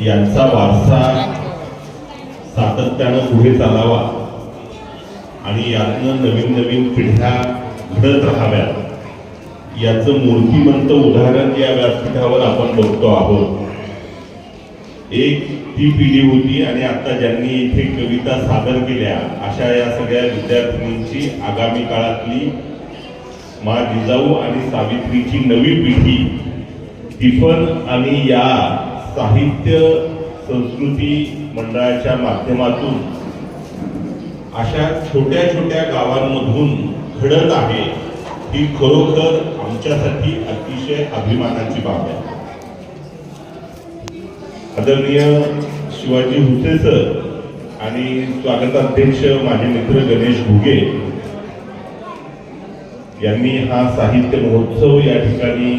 यांचा वारसा सातत्यानं पुढे चालावा आणि यातनं नवीन नवीन पिढ्या घडत राहाव्यात. याचं मूर्तिमंत उदाहरण या व्यासपीठावर आपण बघतो आहोत. एक ती पिढी होती आणि आता ज्यांनी इथे कविता सादर केल्या अशा या सगळ्या विद्यार्थिनींची आगामी काळातली मा जिजाऊ आणि सावित्रीची नवी पिढी टिफन आणि या साहित्य संस्कृती मंडळाच्या माध्यमातून अशा छोट्या छोट्या गावांमधून घडत आहे ही खरोखर आमच्यासाठी अतिशय अभिमानाची बाब आहे. आदरणीय शिवाजी हुसे सर आणि स्वागताध्यक्ष माझे मित्र गणेश घुगे यांनी हा साहित्य महोत्सव या ठिकाणी